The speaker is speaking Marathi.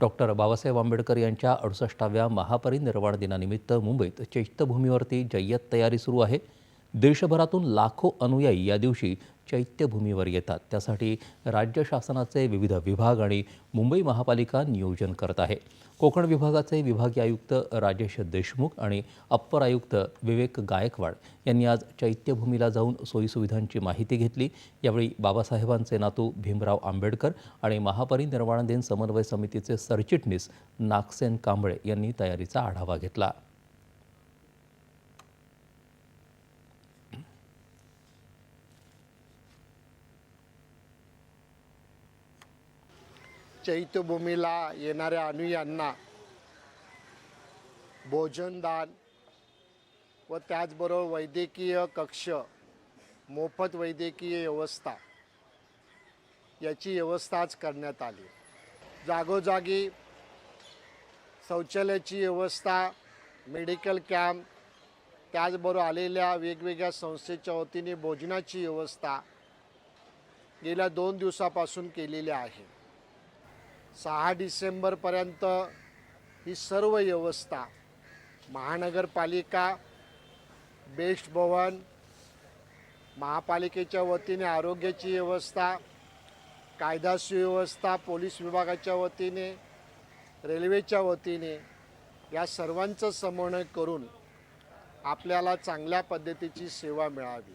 डॉक्टर बाबासाहेब आंबेडकर यांच्या अडुसष्टाव्या महापरिनिर्वाण दिनानिमित्त मुंबईत चैत्यभूमीवरती जय्यत तयारी सुरू आहे. देशभरातून लाखो अनुयायी या दिवशी चैत्यभूमीवर येतात. त्यासाठी राज्य शासनाचे विविध विभाग आणि मुंबई महापालिका नियोजन करत आहे. कोकण विभागाचे विभागीय आयुक्त राजेश देशमुख आणि अप्पर आयुक्त विवेक गायकवाड यांनी आज चैत्यभूमीला जाऊन सोयीसुविधांची माहिती घेतली. यावेळी बाबासाहेबांचे नातू भीमराव आंबेडकर आणि महापरिनिर्वाण दिन समन्वय समितीचे सरचिटणीस नागसेन कांबळे यांनी तयारीचा आढावा घेतला. चैत्यभूमीला येणाऱ्या अनुयांना भोजनदान व त्याचबरोबर वैद्यकीय कक्ष मोफत वैद्यकीय व्यवस्था याची व्यवस्थाच करण्यात आली. जागोजागी शौचालयाची व्यवस्था मेडिकल कॅम्प त्याचबरोबर आलेल्या वेगवेगळ्या संस्थेच्या वतीने भोजनाची व्यवस्था गेल्या दोन दिवसापासून केलेली आहे. सहा डिसेंबरपर्यंत ही सर्व व्यवस्था महानगरपालिका बेस्ट भवन महापालिकेच्या वतीने आरोग्याची व्यवस्था कायदा सुव्यवस्था पोलीस विभागाच्या वतीने रेल्वेच्या वतीने या सर्वांचं समन्वय करून आपल्याला चांगल्या पद्धतीची सेवा मिळावी.